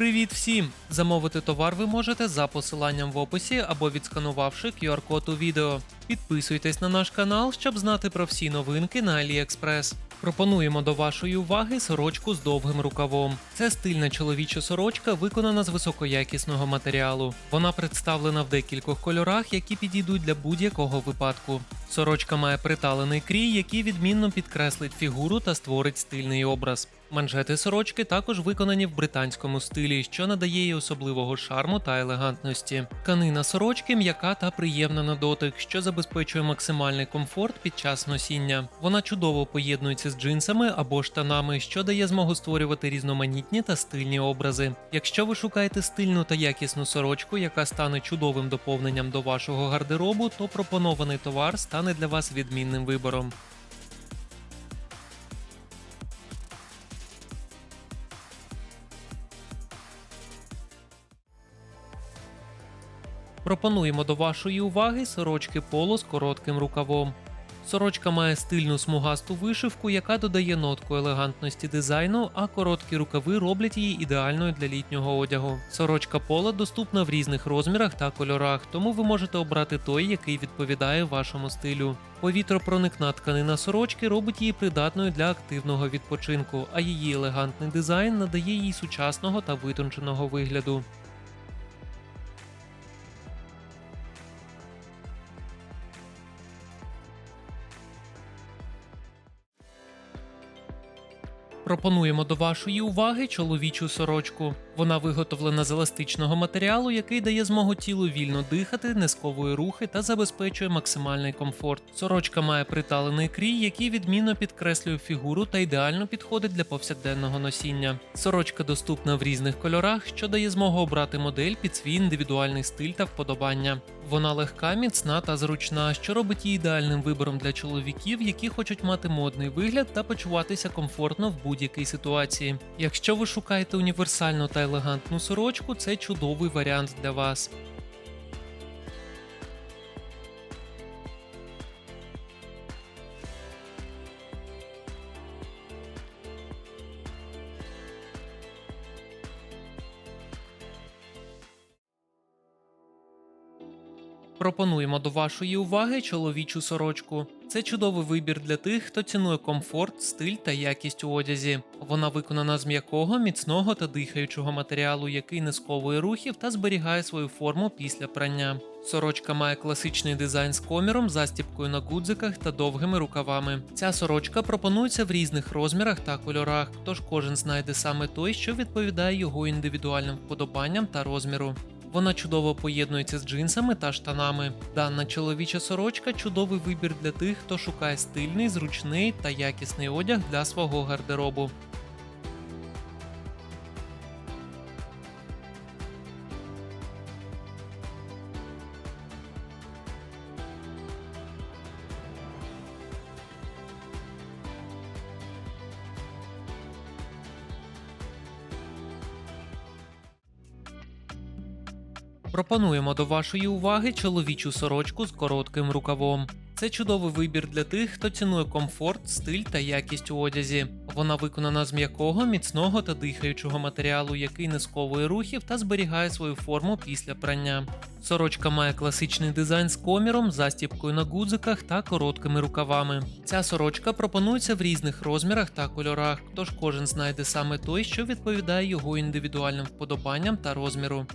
Привіт всім! Замовити товар ви можете за посиланням в описі або відсканувавши QR-код у відео. Підписуйтесь на наш канал, щоб знати про всі новинки на AliExpress. Пропонуємо до вашої уваги сорочку з довгим рукавом. Це стильна чоловіча сорочка, виконана з високоякісного матеріалу. Вона представлена в декількох кольорах, які підійдуть для будь-якого випадку. Сорочка має приталений крій, який відмінно підкреслить фігуру та створить стильний образ. Манжети сорочки також виконані в британському стилі, що надає їй особливого шарму та елегантності. Тканина сорочки м'яка та приємна на дотик, що забезпечує максимальний комфорт під час носіння. Вона чудово поєднується з джинсами або штанами, що дає змогу створювати різноманітні та стильні образи. Якщо ви шукаєте стильну та якісну сорочку, яка стане чудовим доповненням до вашого гардеробу, то пропонований товар стане для вас відмінним вибором. Пропонуємо до вашої уваги сорочки поло з коротким рукавом. Сорочка має стильну смугасту вишивку, яка додає нотку елегантності дизайну, а короткі рукави роблять її ідеальною для літнього одягу. Сорочка пола доступна в різних розмірах та кольорах, тому ви можете обрати той, який відповідає вашому стилю. Повітропроникна тканина сорочки робить її придатною для активного відпочинку, а її елегантний дизайн надає їй сучасного та витонченого вигляду. Пропонуємо до вашої уваги чоловічу сорочку. Вона виготовлена з еластичного матеріалу, який дає змогу тілу вільно дихати, не сковує рухи та забезпечує максимальний комфорт. Сорочка має приталений крій, який відмінно підкреслює фігуру та ідеально підходить для повсякденного носіння. Сорочка доступна в різних кольорах, що дає змогу обрати модель під свій індивідуальний стиль та вподобання. Вона легка, міцна та зручна, що робить її ідеальним вибором для чоловіків, які хочуть мати модний вигляд та почуватися комфортно в будь-якій ситуації. Якщо ви шукаєте універсальну та елегантну сорочку, це чудовий варіант для вас. Пропонуємо до вашої уваги чоловічу сорочку. Це чудовий вибір для тих, хто цінує комфорт, стиль та якість у одязі. Вона виконана з м'якого, міцного та дихаючого матеріалу, який не сковує рухів та зберігає свою форму після прання. Сорочка має класичний дизайн з коміром, застіпкою на гудзиках та довгими рукавами. Ця сорочка пропонується в різних розмірах та кольорах, тож кожен знайде саме той, що відповідає його індивідуальним вподобанням та розміру. Вона чудово поєднується з джинсами та штанами. Дана чоловіча сорочка чудовий вибір для тих, хто шукає стильний, зручний та якісний одяг для свого гардеробу. Пропонуємо до вашої уваги чоловічу сорочку з коротким рукавом. Це чудовий вибір для тих, хто цінує комфорт, стиль та якість у одязі. Вона виконана з м'якого, міцного та дихаючого матеріалу, який не сковує рухів та зберігає свою форму після прання. Сорочка має класичний дизайн з коміром, застіпкою на гудзиках та короткими рукавами. Ця сорочка пропонується в різних розмірах та кольорах, тож кожен знайде саме той, що відповідає його індивідуальним вподобанням та розміру.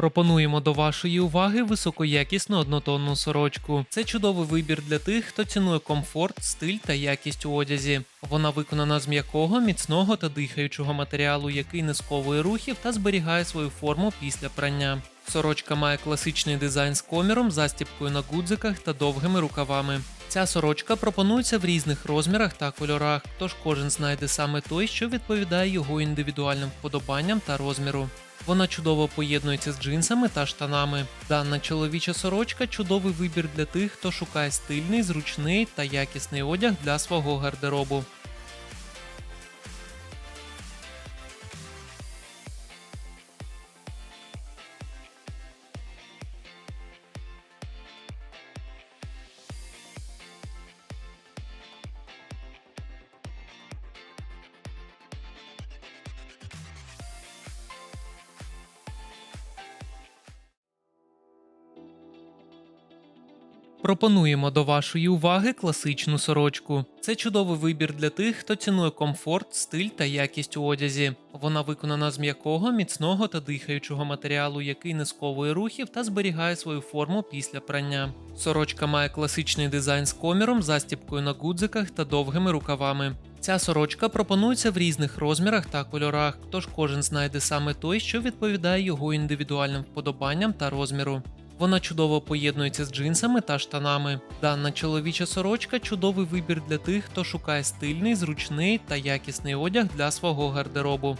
Пропонуємо до вашої уваги високоякісну однотонну сорочку. Це чудовий вибір для тих, хто цінує комфорт, стиль та якість у одязі. Вона виконана з м'якого, міцного та дихаючого матеріалу, який не сковує рухів та зберігає свою форму після прання. Сорочка має класичний дизайн з коміром, застіпкою на гудзиках та довгими рукавами. Ця сорочка пропонується в різних розмірах та кольорах, тож кожен знайде саме той, що відповідає його індивідуальним вподобанням та розміру. Вона чудово поєднується з джинсами та штанами. Дана чоловіча сорочка чудовий вибір для тих, хто шукає стильний, зручний та якісний одяг для свого гардеробу. Пропонуємо до вашої уваги класичну сорочку. Це чудовий вибір для тих, хто цінує комфорт, стиль та якість у одязі. Вона виконана з м'якого, міцного та дихаючого матеріалу, який не сковує рухів та зберігає свою форму після прання. Сорочка має класичний дизайн з коміром, застіпкою на гудзиках та довгими рукавами. Ця сорочка пропонується в різних розмірах та кольорах, тож кожен знайде саме той, що відповідає його індивідуальним вподобанням та розміру. Вона чудово поєднується з джинсами та штанами. Дана чоловіча сорочка чудовий вибір для тих, хто шукає стильний, зручний та якісний одяг для свого гардеробу.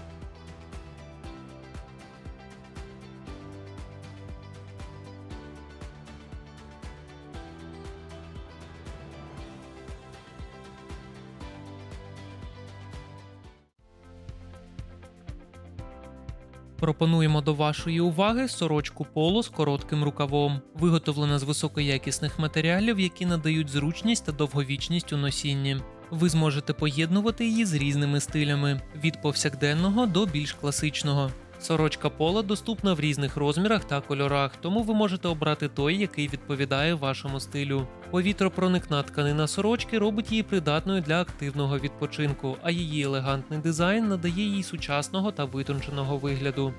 Пропонуємо до вашої уваги сорочку поло з коротким рукавом, виготовлена з високоякісних матеріалів, які надають зручність та довговічність у носінні. Ви зможете поєднувати її з різними стилями від повсякденного до більш класичного. Сорочка пола доступна в різних розмірах та кольорах, тому ви можете обрати той, який відповідає вашому стилю. Повітропроникна тканина сорочки робить її придатною для активного відпочинку, а її елегантний дизайн надає їй сучасного та витонченого вигляду.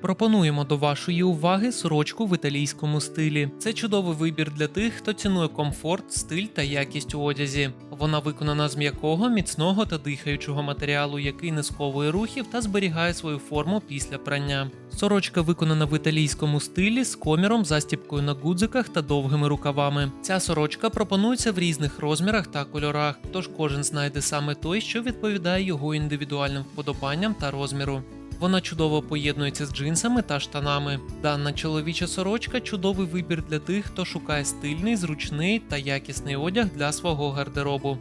Пропонуємо до вашої уваги сорочку в італійському стилі. Це чудовий вибір для тих, хто цінує комфорт, стиль та якість у одязі. Вона виконана з м'якого, міцного та дихаючого матеріалу, який не сковує рухів та зберігає свою форму після прання. Сорочка виконана в італійському стилі з коміром, застіпкою на гудзиках та довгими рукавами. Ця сорочка пропонується в різних розмірах та кольорах, тож кожен знайде саме той, що відповідає його індивідуальним вподобанням та розміру. Вона чудово поєднується з джинсами та штанами. Дана чоловіча сорочка чудовий вибір для тих, хто шукає стильний, зручний та якісний одяг для свого гардеробу.